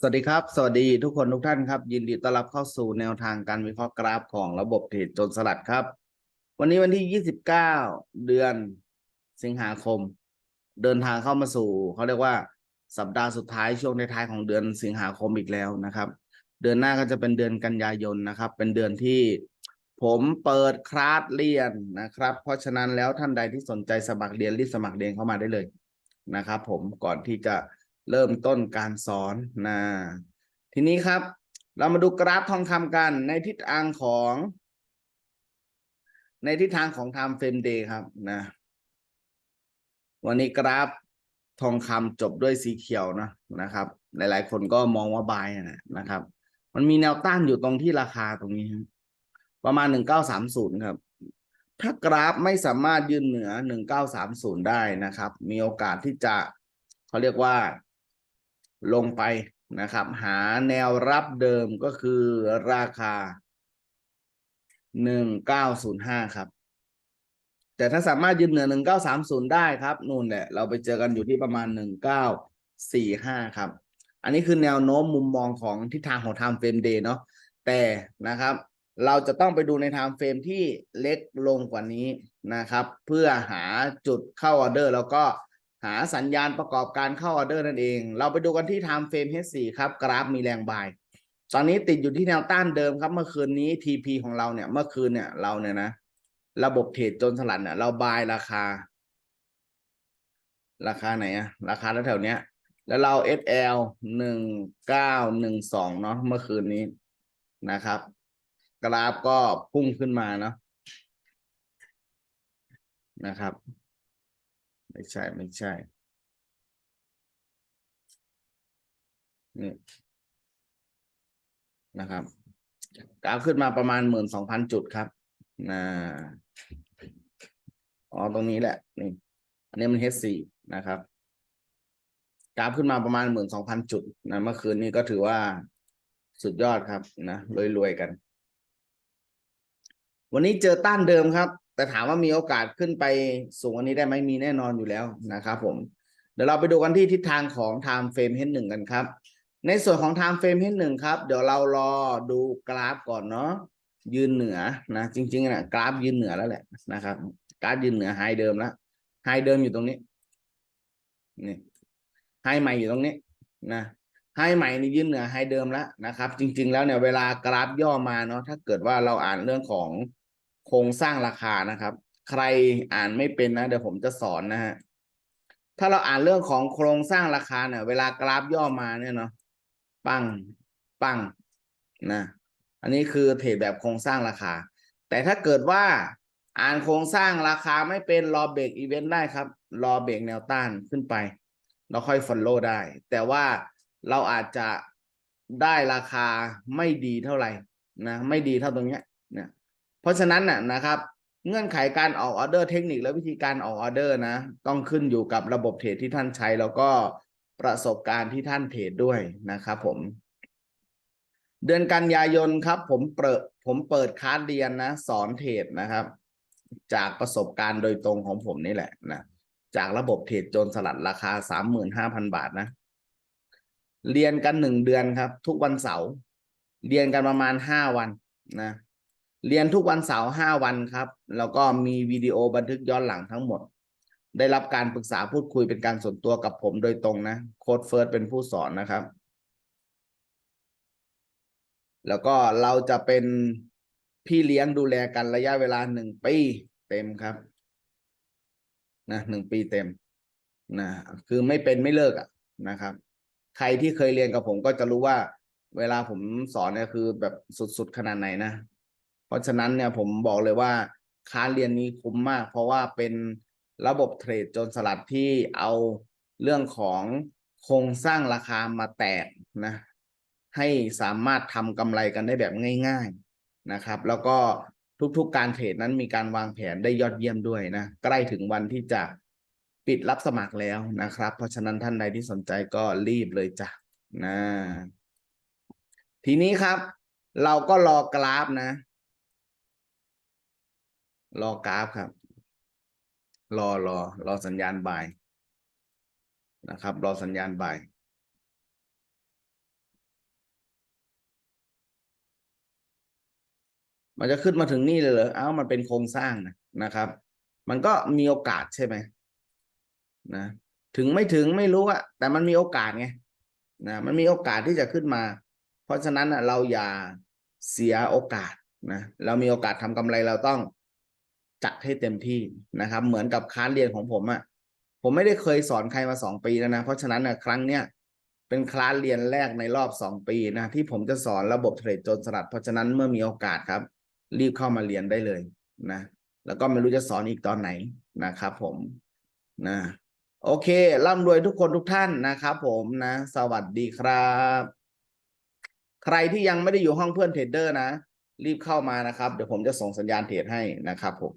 สวัสดีครับ สวัสดีทุกคนทุกท่านครับ ยินดีต้อนรับเข้าสู่แนวทางการวิเคราะห์กราฟของระบบเทรดจนสลัดครับ วันนี้วันที่ 29 เดือนสิงหาคม เดินทางเข้ามาสู่เขาเรียกว่าสัปดาห์สุดท้ายช่วงในท้ายของเดือนสิงหาคมอีกแล้วนะครับ เดือนหน้าก็จะเป็นเดือนกันยายนนะครับ เป็นเดือนที่ผมเปิดคลาสเรียนนะครับ เพราะฉะนั้นแล้วท่านใดที่สนใจสมัครเรียนรีบสมัครเรียนเข้ามาได้เลยนะครับ ผมก่อนที่จะ เริ่มต้นการสอนนะทีนี้ครับ เรามาดูกราฟทองคำกันในทิศทางของ ในทิศทางของ time frame day ครับนะวันนี้กราฟทองคำจบด้วยสีเขียวนะนะครับ หลาย ๆ คนก็มองว่าบายนะนะครับ มันมีแนวต้านอยู่ตรงที่ราคาตรงนี้ครับประมาณหนึ่งเก้าสามศูนย์ครับถ้ากราฟไม่สามารถยืนเหนือหนึ่งเก้าสามศูนย์ได้นะครับ มีโอกาสที่จะเขาเรียกว่า ลงไปนะครับ หาแนวรับเดิมก็คือราคาหนึ่งเก้าศูนย์ห้าครับ แต่ถ้าสามารถยืนเหนือหนึ่งเก้าสามศูนย์ได้ครับนู่นแหละเราไปเจอกันอยู่ที่ประมาณหนึ่งเก้าสี่ห้าครับ อันนี้คือแนวโน้มมุมมองของทิศทางของ time frame day เนาะแต่นะครับเราจะต้องไปดูใน time frame ที่เล็กลงกว่านี้นะครับ เพื่อหาจุดเข้าออเดอร์แล้วก็ หาสัญญาณประกอบการเข้าออเดอร์นั่นเอง เราไปดูกันที่ time frame H4 ครับ กราฟมีแรงบาย ตอนนี้ติดอยู่ที่แนวต้านเดิมครับ เมื่อคืนนี้ TP ของเราเนี่ย เมื่อคืนเนี่ยเราเนี่ยนะ ระบบเทรดจนสลัดเนี่ยเราบายราคา ราคาไหนอะราคาแถวๆเนี้ย แล้วเรา SL หนึ่งเก้าหนึ่งสองเนาะเมื่อคืนนี้นะครับ กราฟก็พุ่งขึ้นมาเนาะนะครับ ไม่ใช่ไม่ใช่นี่นะครับกราฟขึ้นมาประมาณหมื่นสองพันจุดครับนะอ๋อตรงนี้แหละ นี่ อันนี้มัน H4 นะครับ กราฟขึ้นมาประมาณหมื่นสองพันจุดนะเมื่อคืนนี้ก็ถือว่าสุดยอดครับนะรวยๆกัน วันนี้เจอต้านเดิมครับ แต่ถามว่ามีโอกาสขึ้นไปสูงกวันนี้ได้ไหมมีแน่นอนอยู่แล้วนะครับผม เดี๋ยวเราไปดูกันที่ทิศทางของ time frame H1 กันครับ ในส่วนของ time frame H1 ครับ เดี๋ยวเรารอดูกราฟก่อนเนาะยืนเหนือนะ จริงๆนะกราฟยืนเหนือแล้วแหละนะครับ กราฟยืนเหนือไฮเดิมแล้วไฮเดิมอยู่ตรงนี้นี่ไฮใหม่อยู่ตรงนี้นะไฮใหม่นี่ยืนเหนือไฮเดิมแล้วนะครับ จริง ๆ แล้วเนี่ยเวลากราฟย่อมาเนาะถ้าเกิดว่าเราอ่านเรื่องของ โครงสร้างราคานะครับ ใครอ่านไม่เป็นนะเดี๋ยวผมจะสอนนะฮะถ้าเราอ่านเรื่องของโครงสร้างราคาเนี่ย เวลากราฟย่อมาเนี่ยเนาะปังปังนะอันนี้คือเทรดแบบโครงสร้างราคา แต่ถ้าเกิดว่าอ่านโครงสร้างราคาไม่เป็นรอเบรกอีเวนต์ได้ครับ รอเบรกแนวต้านขึ้นไป เราค่อยฟอลโล่ได้ แต่ว่าเราอาจจะได้ราคาไม่ดีเท่าไหร่นะ ไม่ดีเท่าตรงเนี้ยนะ เพราะฉะนั้นน่ะนะครับเงื่อนไขการออกออเดอร์เทคนิคและวิธีการออกออเดอร์นะ ต้องขึ้นอยู่กับระบบเทรดที่ท่านใช้ แล้วก็ประสบการณ์ที่ท่านเทรดด้วยนะครับผม เดือนกันยายนครับผมเปิดผมเปิดคลาสเรียนนะ สอนเทรดนะครับ จากประสบการณ์โดยตรงของผมนี่แหละนะจากระบบเทรดโจนสลัดราคาสามหมื่นห้าพันบาทนะ เรียนกันหนึ่งเดือนครับ ทุกวันเสาร์เรียนกันประมาณห้าวันนะ เรียนทุกวันเสาร์ห้าวันครับ แล้วก็มีวิดีโอบันทึกย้อนหลังทั้งหมด ได้รับการปรึกษาพูดคุยเป็นการส่วนตัวกับผมโดยตรงนะโค้ดเฟิร์สเป็นผู้สอนนะครับ แล้วก็เราจะเป็นพี่เลี้ยงดูแลกันระยะเวลาหนึ่งปีเต็มครับ นะหนึ่งปีเต็มนะคือไม่เป็นไม่เลิกอะนะครับ ใครที่เคยเรียนกับผมก็จะรู้ว่า เวลาผมสอนเนี่ยคือแบบสุดๆขนาดไหนนะ เพราะฉะนั้นเนี่ยผมบอกเลยว่าค้าเรียนนี้คุ้มมาก เพราะว่าเป็นระบบเทรดจนสลัดที่เอาเรื่องของโครงสร้างราคามาแตกนะ ให้สามารถทำกำไรกันได้แบบง่ายๆนะครับ แล้วก็ทุกๆการเทรดนั้นมีการวางแผนได้ยอดเยี่ยมด้วยนะ ใกล้ถึงวันที่จะปิดรับสมัครแล้วนะครับ เพราะฉะนั้นท่านใดที่สนใจก็รีบเลยจ้ะนะ ทีนี้ครับ เราก็รอกราฟนะ รอกราฟครับ รอรอรอสัญญาณบ่ายนะครับ รอสัญญาณบ่ายมันจะขึ้นมาถึงนี่เลยเหรอ เอ้า มันเป็นโครงสร้างนะนะครับ มันก็มีโอกาสใช่ไหมนะ ถึงไม่ถึงไม่รู้อะแต่มันมีโอกาสไง นะ มันมีโอกาสที่จะขึ้นมา เพราะฉะนั้นอะเราอย่าเสียโอกาสนะ เรามีโอกาสทำกำไรเราต้อง จัดให้เต็มที่นะครับ เหมือนกับคลาสเรียนของผมอะผมไม่ได้เคยสอนใครมาสองปีแล้วนะ เพราะฉะนั้นอะครั้งเนี้ยเป็นคลาสเรียนแรกในรอบสองปีนะที่ผมจะสอนระบบเทรดโจรสลัด เพราะฉะนั้นเมื่อมีโอกาสครับ รีบเข้ามาเรียนได้เลยนะ แล้วก็ไม่รู้จะสอนอีกตอนไหนนะครับผมนะโอเคร่ำรวยทุกคนทุกท่านนะครับผมนะ สวัสดีครับ ใครที่ยังไม่ได้อยู่ห้องเพื่อนเทรดเดอร์นะ รีบเข้ามานะครับ เดี๋ยวผมจะส่งสัญญาณเทรดให้นะครับผม